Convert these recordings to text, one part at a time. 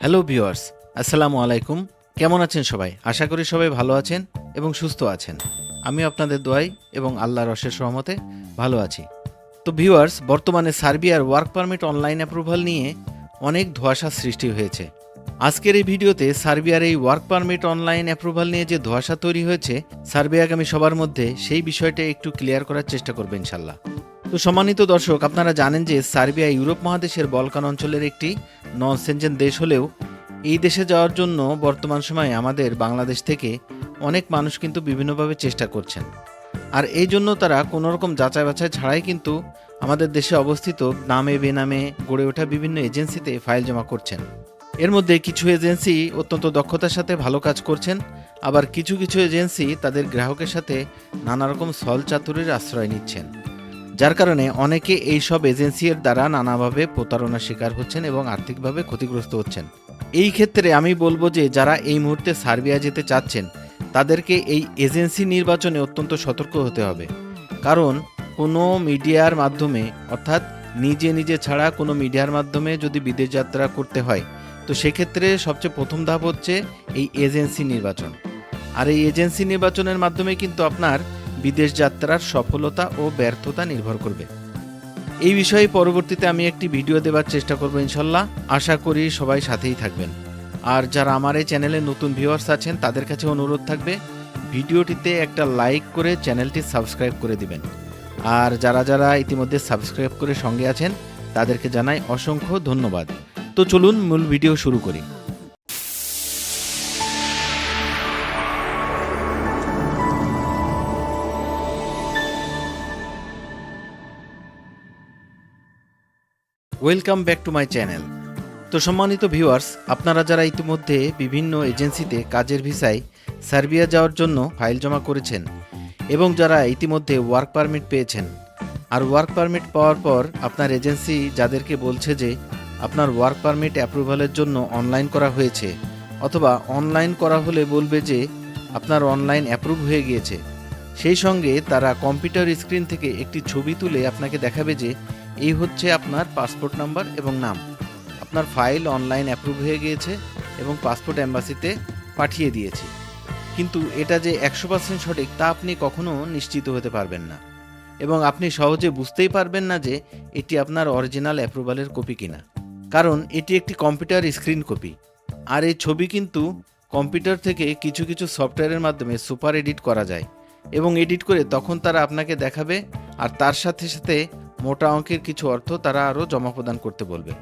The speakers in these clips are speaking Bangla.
হ্যালো ভিউয়ার্স, আসসালামু আলাইকুম। কেমন আছেন সবাই? আশা করি সবাই ভালো আছেন এবং সুস্থ আছেন। আমি আপনাদের দোয়াই এবং আল্লাহর রসের সহমতে ভালো আছি। তো ভিউয়ার্স, বর্তমানে সার্বিয়ার ওয়ার্ক পারমিট অনলাইন অ্যাপ্রুভাল নিয়ে অনেক ধোঁয়াশা সৃষ্টি হয়েছে। আজকের এই ভিডিওতে সার্বিয়ার এই ওয়ার্ক পারমিট অনলাইন অ্যাপ্রুভাল নিয়ে যে ধোঁয়াশা তৈরি হয়েছে সার্বিয়াগামী সবার মধ্যে সেই বিষয়টা একটু ক্লিয়ার করার চেষ্টা করবে ইনশাল্লাহ তো সম্মানিত দর্শক, আপনারা জানেন যে সার্বিয়া ইউরোপ মহাদেশের বলকান অঞ্চলের একটি নন সেনজেন দেশ হলেও এই দেশে যাওয়ার জন্য বর্তমান সময়ে আমাদের বাংলাদেশ থেকে অনেক মানুষ কিন্তু বিভিন্নভাবে চেষ্টা করছেন। আর এই জন্য তারা কোনো রকম যাচাই বাছাই ছাড়াই কিন্তু আমাদের দেশে অবস্থিত নামে বেনামে গড়ে ওঠা বিভিন্ন এজেন্সিতে ফাইল জমা করছেন। এর মধ্যে কিছু এজেন্সি অত্যন্ত দক্ষতার সাথে ভালো কাজ করছেন, আবার কিছু কিছু এজেন্সি তাদের গ্রাহকের সাথে নানা রকম ছল চাতুরির আশ্রয় নিচ্ছেন। যার কারণে অনেকে এই সব এজেন্সির দ্বারা নানাভাবে প্রতারণার শিকার হচ্ছেন এবং আর্থিকভাবে ক্ষতিগ্রস্ত হচ্ছেন। এই ক্ষেত্রে আমি বলব যে, যারা এই মুহূর্তে সার্বিয়া যেতে চাচ্ছেন, তাদেরকে এই এজেন্সি নির্বাচনে অত্যন্ত সতর্ক হতে হবে। কারণ কোনো মিডিয়ার মাধ্যমে, অর্থাৎ নিজে নিজে ছাড়া কোনো মিডিয়ার মাধ্যমে যদি বিদেশ যাত্রা করতে হয়, তো সেক্ষেত্রে সবচেয়ে প্রথম ধাপ হচ্ছে এই এজেন্সি নির্বাচন। আর এই এজেন্সি নির্বাচনের মাধ্যমে কিন্তু আপনার বিদেশ যাত্রার সফলতা ও ব্যর্থতা নির্ভর করবে। এই বিষয়ে পরবর্তীতে আমি একটি ভিডিও দেওয়ার চেষ্টা করব ইনশাল্লাহ। আশা করি সবাই সাথেই থাকবেন। আর যারা আমার এই চ্যানেলে নতুন ভিউয়ার্স আছেন, তাদের কাছে অনুরোধ থাকবে, ভিডিওটিতে একটা লাইক করে চ্যানেলটি সাবস্ক্রাইব করে দিবেন। আর যারা যারা ইতিমধ্যে সাবস্ক্রাইব করে সঙ্গে আছেন, তাদেরকে জানাই অসংখ্য ধন্যবাদ। তো চলুন মূল ভিডিও শুরু করি। Welcome back to my channel তো সম্মানিত ভিউয়ার্স আপনারা যারা ইতিমধ্যে বিভিন্ন এজেন্সিতে কাজের ভিসায় সার্বিয়া যাওয়ার জন্য ফাইল জমা করেছেন এবং যারা ইতিমধ্যে ওয়ার্ক পারমিট পেয়েছেন, আর ওয়ার্ক পারমিট পাওয়ার পর আপনার এজেন্সি যাদেরকে বলছে যে আপনার ওয়ার্ক পারমিট অ্যাপ্রুভালের জন্য অনলাইন করা হয়েছে, অথবা অনলাইন করা হলে বলবে যে আপনার অনলাইন অ্যাপ্রুভ হয়ে গিয়েছে, সেই সঙ্গে তারা কম্পিউটার স্ক্রিন থেকে একটি ছবি তুলে আপনাকে দেখাবে যে এই হচ্ছে আপনার পাসপোর্ট নাম্বার এবং নাম। আপনার ফাইল অনলাইন অ্যাপ্রুভ হয়ে গিয়েছে এবং পাসপোর্ট অ্যাম্বাসিতে পাঠিয়ে দিয়েছে। কিন্তু এটা যে একশো পার্সেন্ট সঠিক তা আপনি কখনো নিশ্চিত হতে পারবেন না। এবং আপনি সহজে বুঝতেই পারবেন না যে এটি আপনার অরিজিনাল অ্যাপ্রুভালের কপি কিনা। কারণ এটি একটি কম্পিউটার স্ক্রিন কপি আর এই ছবি কিন্তু কম্পিউটার থেকে কিছু কিছু সফটওয়্যারের মাধ্যমে সুপার এডিট করা যায়। এবং এডিট করে তখন তারা আপনাকে দেখাবে আর তার সাথে সাথে মোটা অঙ্কের কিছু অর্থ তারা আরও জমা প্রদান করতে বলবে।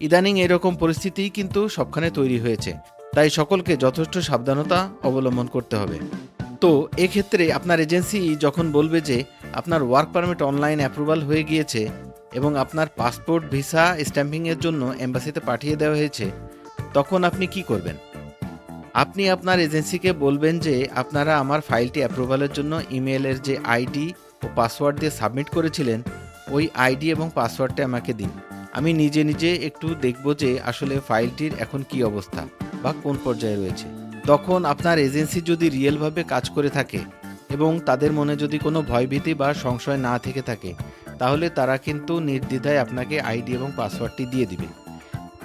ইদানিং এরকম পরিস্থিতিই কিন্তু সবখানে তৈরি হয়েছে, তাই সকলকে যথেষ্ট সাবধানতা অবলম্বন করতে হবে। তো, এক্ষেত্রে আপনার এজেন্সি যখন বলবে যে আপনার ওয়ার্ক পারমিট অনলাইন অ্যাপ্রুভাল হয়ে গিয়েছে এবং আপনার পাসপোর্ট, ভিসা, স্ট্যাম্পিংয়ের জন্য এম্বাসিতে পাঠিয়ে দেওয়া হয়েছে, তখন আপনি কি করবেন? আপনি আপনার এজেন্সিকে বলবেন যে আপনারা আমার ফাইলটি অ্যাপ্রুভালের জন্য ইমেলের যে আইডি ও পাসওয়ার্ড দিয়ে সাবমিট করেছিলেন ওই আইডি এবং পাসওয়ার্ডটা আমাকে দিন। আমি নিজে নিজে একটু দেখব যে আসলে ফাইলটির এখন কি অবস্থা বা কোন পর্যায়ে রয়েছে। তখন আপনার এজেন্সি যদি রিয়েলভাবে কাজ করে থাকে এবং তাদের মনে যদি কোনো ভয়ভীতি বা সংশয় না থেকে থাকে, তাহলে তারা কিন্তু নির্দ্বিধায় আপনাকে আইডি এবং পাসওয়ার্ডটি দিয়ে দিবে।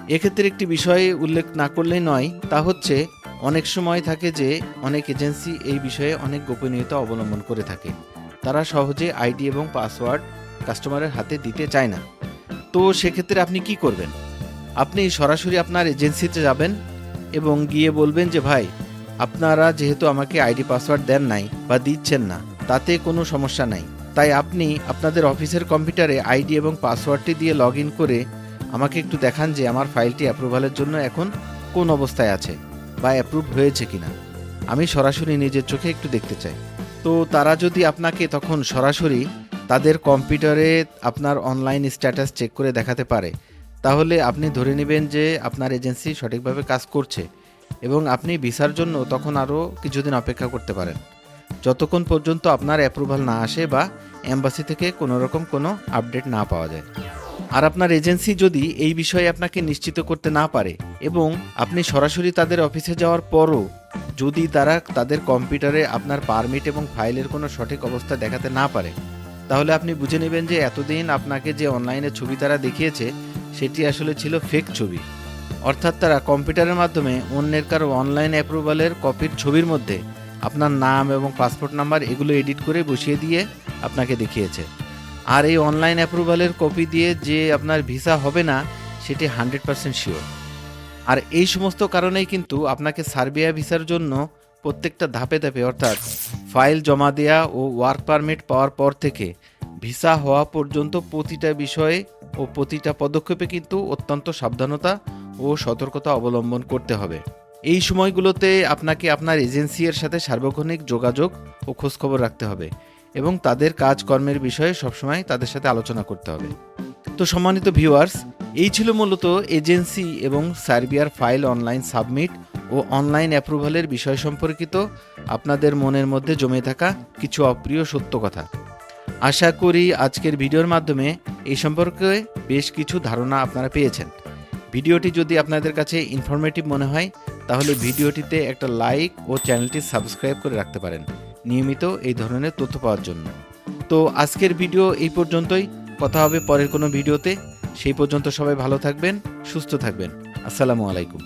এক্ষেত্রে একটি বিষয় উল্লেখ না করলেই নয়, তা হচ্ছে অনেক সময় থাকে যে অনেক এজেন্সি এই বিষয়ে অনেক গোপনীয়তা অবলম্বন করে থাকে। তারা সহজে আইডি এবং পাসওয়ার্ড কাস্টমারের হাতে দিতে চায় না। তো সেক্ষেত্রে আপনি কি করবেন? আপনি সরাসরি আপনার এজেন্সিতে যাবেন এবং গিয়ে বলবেন যে, ভাই, আপনারা যেহেতু আমাকে আইডি পাসওয়ার্ড দেন নাই বা দিচ্ছেন না, তাতে কোনো সমস্যা নাই। তাই আপনি আপনাদের অফিসের কম্পিউটারে আইডি এবং পাসওয়ার্ডটি দিয়ে লগ করে আমাকে একটু দেখান যে, আমার ফাইলটি অ্যাপ্রুভালের জন্য এখন কোন অবস্থায় আছে বা অ্যাপ্রুভ হয়েছে কিনা? আমি সরাসরি নিজের চোখে একটু দেখতে চাই। তো তারা যদি আপনাকে তখন সরাসরি তাদের কম্পিউটারে আপনার অনলাইন স্ট্যাটাস চেক করে দেখাতে পারে। তাহলে আপনি ধরে নেবেন যে আপনার এজেন্সি সঠিকভাবে কাজ করছে এবং আপনি ভিসার জন্য তখন আরও কিছুদিন অপেক্ষা করতে পারেন। যতক্ষণ পর্যন্ত আপনার অ্যাপ্রুভাল না আসে বা অ্যাম্বাসি থেকে কোনো রকম কোনো আপডেট না পাওয়া যায়। আর আপনার এজেন্সি যদি এই বিষয়ে আপনাকে নিশ্চিত করতে না পারে এবং আপনি সরাসরি তাদের অফিসে যাওয়ার পরও যদি তারা তাদের কম্পিউটারে আপনার পারমিট এবং ফাইলের কোনো সঠিক অবস্থা দেখাতে না পারে তাহলে আপনি বুঝে নেবেন যে এতদিন আপনাকে যে অনলাইনে ছবি তারা দেখিয়েছে, সেটি আসলে ছিল ফেক ছবি। অর্থাৎ তারা কম্পিউটারের মাধ্যমে অন্যের কারও অনলাইন অ্যাপ্রুভালের কপির ছবির মধ্যে আপনার নাম এবং পাসপোর্ট নাম্বার এগুলো এডিট করে বসিয়ে দিয়ে আপনাকে দেখিয়েছে। আর এই অনলাইন অ্যাপ্রুভালের কপি দিয়ে যে আপনার ভিসা হবে না, সেটি হান্ড্রেড পার্সেন্ট শিওর আর এই সমস্ত কারণেই কিন্তু আপনাকে সার্বিয়া ভিসার জন্য প্রত্যেকটা ধাপে ধাপে, অর্থাৎ ফাইল জমা দেওয়া ও ওয়ার্ক পারমিট পাওয়ার পর থেকে ভিসা হওয়া পর্যন্ত প্রতিটা বিষয়ে ও প্রতিটা পদক্ষেপে কিন্তু অত্যন্ত সাবধানতা ও সতর্কতা অবলম্বন করতে হবে। এই সময়গুলোতে আপনাকে আপনার এজেন্সির সাথে সার্বক্ষণিক যোগাযোগ ও খোঁজখবর রাখতে হবে এবং তাদের কাজকর্মের বিষয়ে সবসময় তাদের সাথে আলোচনা করতে হবে। তো সম্মানিত ভিউয়ার্স, এই ছিল মূলত এজেন্সি এবং সার্বিয়ার ফাইল অনলাইন সাবমিট ও অনলাইন অ্যাপ্রুভালের বিষয় সম্পর্কিত আপনাদের মনের মধ্যে জমে থাকা কিছু অপ্রিয় সত্য কথা। আশা করি আজকের ভিডিওর মাধ্যমে এই সম্পর্কে বেশ কিছু ধারণা আপনারা পেয়েছেন। ভিডিওটি যদি আপনাদের কাছে ইনফরমেটিভ মনে হয়, তাহলে ভিডিওটিতে একটা লাইক ও চ্যানেলটি সাবস্ক্রাইব করে রাখতে পারেন, নিয়মিত এই ধরনের তথ্য পাওয়ার জন্য। তো আজকের ভিডিও এই পর্যন্তই। কথা হবে পরের কোনো ভিডিওতে। সেই পর্যন্ত সবাই ভালো থাকবেন, সুস্থ থাকবেন। আসসালামু আলাইকুম।